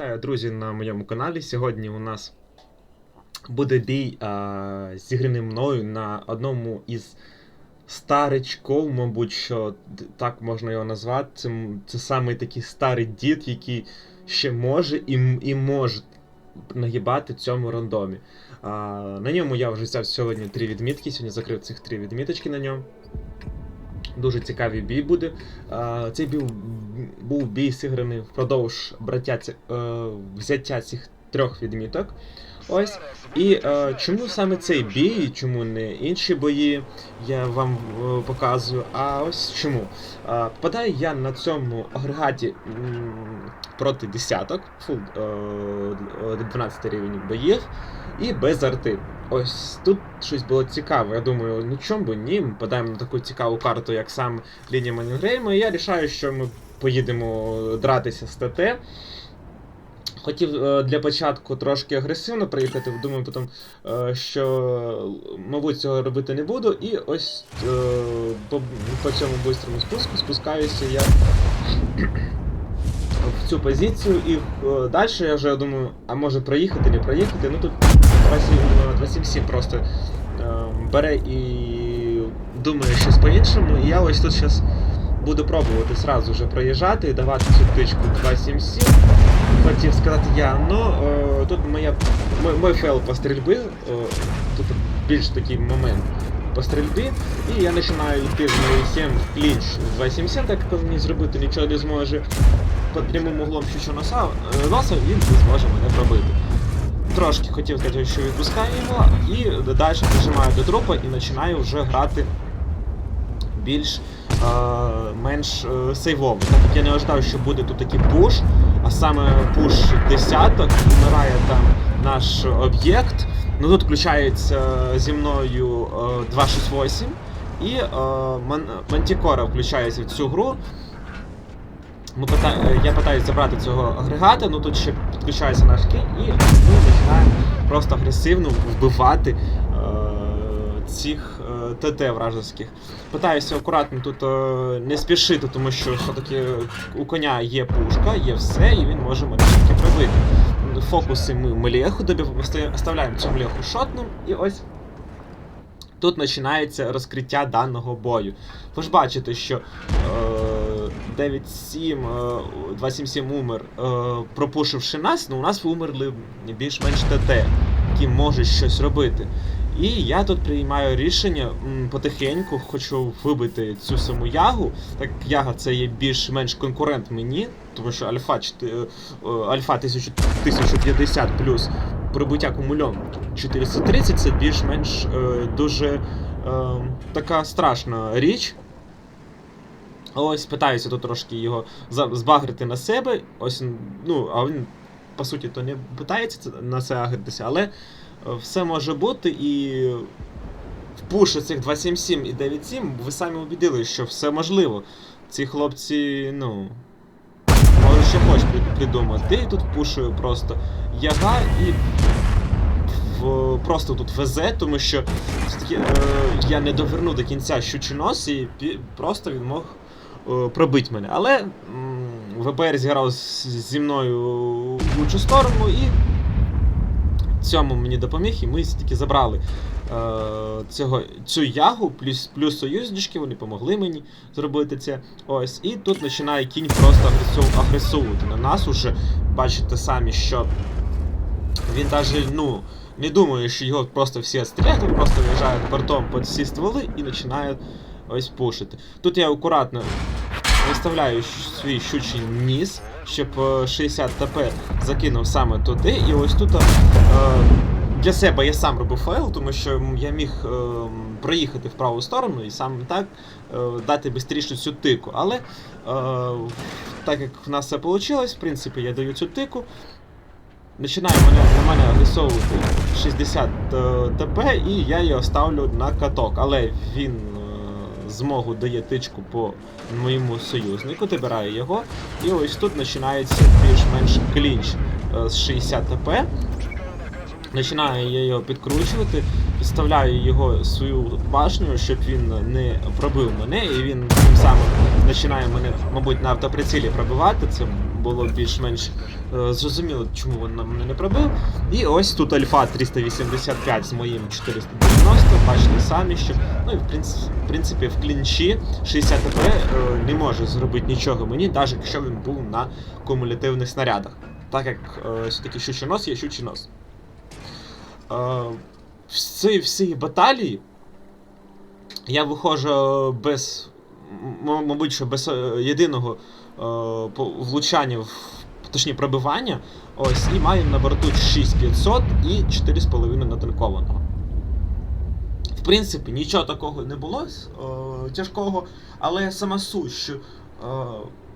Вітаю, друзі, на моєму каналі. Сьогодні у нас буде бій а, зіграний мною на одному із старичков, мабуть, що так можна його назвати. Це, це саме такий старий дід, який ще може і, і може нагибати цьому рандомі. А, на ньому я вже взяв сьогодні три відмітки, сьогодні закрив цих три відміточки на ньому. Дуже цікавий бій буде. Цей бій був бій зіграний впродовж браття, е, взяття цих трьох відміток. Ось. І е, чому саме цей бій, чому не інші бої я вам е, показую, а ось чому. Е, попадаю я на цьому агрегаті проти десяток, фул е, е, 12 рівень боїв, і без арти. Ось тут щось було цікаве. Я думаю, ну чому би ні, ми подаємо на таку цікаву карту, як сам лінія Манінгрейма, і я рішаю, що ми поїдемо дратися з ТТ. Хотів е, для початку трошки агресивно приїхати, думаю потім, е, що, мабуть, цього робити не буду. І ось е, по, по цьому бистрому спуску спускаюся я в цю позицію, і далі я вже думаю, а може проїхати, не проїхати. Ну тут 277 просто е, бере і думає щось по-іншому. І я ось тут зараз буду пробувати сразу вже проїжджати і давати цю тичку 277. Хотів сказати я, ну е, тут моя мой, мой фейл по стрільбі, е, тут більш такий момент по стрільбі, і я починаю йти з 07 в клінч з 270, так як мені зробити нічого не зможе. Під прямим углом щучу носа, е, носа він не зможе мене пробити. Трошки хотів сказати, що відпускаю його, і далі прижимаю до трупа і починаю вже грати більш е, менш е, сейвово. Так як я не ожидав, що буде тут такий пуш, а саме пуш десяток, вмирає там наш об'єкт. Ну тут включається зі мною е, 268 і е, Мантікора включається в цю гру. Ми пита... е, Я питаюся забрати цього агрегата, ну тут ще підключається наш кінь, і ми починаємо просто агресивно вбивати е, цих е, ТТ вражеських. Питаюся акуратно тут е, не спішити, тому що все-таки у коня є пушка, є все, і він може мене тільки пробити. Фокуси ми млеху добив, оставляємо цю млеху шотним, і ось тут починається розкриття даного бою. Ви ж бачите, що е, 9-7, е, 277 умер, е, пропушивши нас, ну у нас умерли більш-менш ТТ, які можуть щось робити. І я тут приймаю рішення потихеньку хочу вибити цю саму ягу. Так яга це є більш-менш конкурент мені, тому що альфа, 4, е, альфа 1000 1050 плюс прибуття кумульом 430 це більш-менш е, дуже е, така страшна річ. Ось питаюся тут трошки його збагрити на себе. Ось, ну, а він, по суті, то не питається на це агритися, але е, все може бути і в пуші цих 277 і 97 ви самі убідили, що все можливо. Ці хлопці, ну. Може ще хоч придумати. І тут пушую просто яга і в, просто тут везе, тому що е, я не доверну до кінця щучий нос і просто він мог пробити мене. Але ВПР зіграв зі мною в лучшу сторону і цьому мені допоміг, і ми все-таки забрали е, цього, цю ягу, плюс, плюс союзнички, вони допомогли мені зробити це. Ось. І тут починає кінь просто агресу, агресувати на нас уже. Бачите самі, що він навіть, ну, не думає, що його просто всі відстріляють, він просто виїжджає бортом під всі стволи і починає ось пушити. Тут я акуратно виставляю свій щучий ніс, щоб е, 60 ТП закинув саме туди. І ось тут е, для себе я сам робив файл, тому що я міг е, проїхати в праву сторону і саме так е, дати швидше цю тику. Але е, так як в нас все вийшло, в принципі, я даю цю тику. Починає на мене агресовувати 60 е, ТП, і я його ставлю на каток. Але він е, змогу дає тичку по моєму союзнику, добираю його. І ось тут починається більш-менш клінч е, з 60 ТП. Починаю я його підкручувати, підставляю його свою башню, щоб він не пробив мене, і він тим самим починає мене, мабуть, на автоприцілі пробивати. Це було більш-менш е, зрозуміло, чому він мене не пробив. І ось тут альфа 385 з моїм 490, бачите самі, що ну і в принципі, в клінчі 60 ТП е, не може зробити нічого мені, навіть якщо він був на кумулятивних снарядах. Так як е, все-таки щучий нос є щучий нос. Е, в цій всій баталії я виходжу без, мабуть, що без е, єдиного е, влучання, в, точніше пробивання. Ось, і маю на борту 6500 і 4,5 натанкованого. В принципі, нічого такого не було е, тяжкого, але сама суть, що е,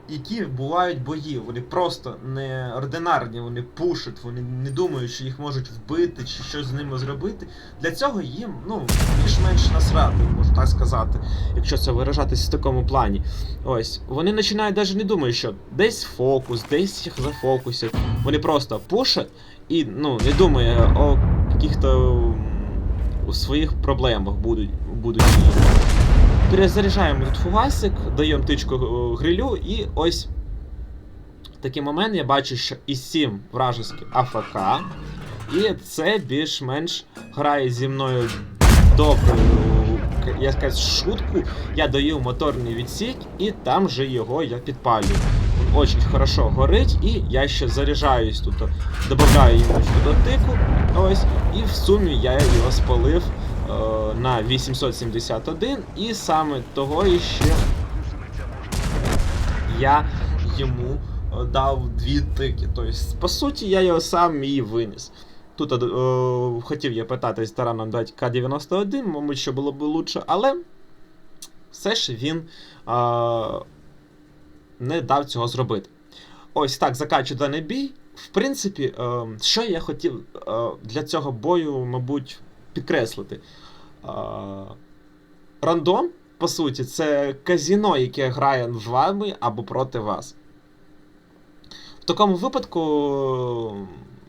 які бувають бої, вони просто неординарні, вони пушать, вони не думають, що їх можуть вбити чи щось з ними зробити. Для цього їм ну, більш-менш насрати, можу так сказати, якщо це виражатись в такому плані. Ось, вони починають навіть не думають, що десь фокус, десь їх зафокусять. Вони просто пушать і ну, не думає о яких-то своїх проблемах будуть, будуть. Перезаряджаємо тут фугасик, даємо тичку е, грилю, і ось такий момент я бачу, що і 7 вражеських АФК, і це більш-менш грає зі мною добру, к- я скажу, шутку. Я даю моторний відсік, і там же його я підпалюю. Він Очень хорошо горить, і я ще заряджаюсь тут, додаю йому до тику, ось, і в сумі я його спалив е, на 871, і саме того іще я йому е, дав дві тики. Тобто, по суті, я його сам і виніс. Тут е, хотів я питати тараном дати К-91, мабуть, що було б лучше, але все ж він е, не дав цього зробити. Ось так закачу даний бій. В принципі, е, що я хотів е, для цього бою, мабуть, підкреслити. Рандом, по суті, це казіно, яке грає з вами або проти вас. В такому випадку,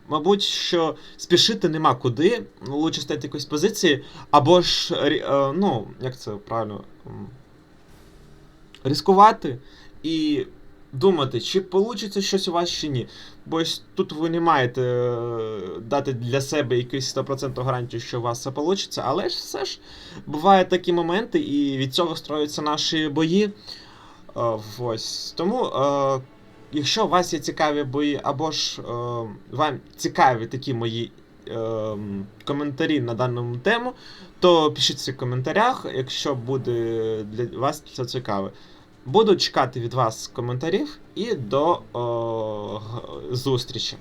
мабуть, що спішити нема куди. Лучше стати якоїсь позиції, або ж, е, ну, як це правильно, ризикувати і думати, чи вийде щось у вас чи ні. Бо ось тут ви не маєте е, дати для себе якусь 100% гарантію, що у вас це вийде, але ж все ж бувають такі моменти, і від цього строються наші бої. Е, Ось. Тому, е, якщо у вас є цікаві бої, або ж е, вам цікаві такі мої е, коментарі на дану тему, то пишіть в коментарях, якщо буде для вас це цікаве. Буду чекати від вас коментарів і до о, зустрічі.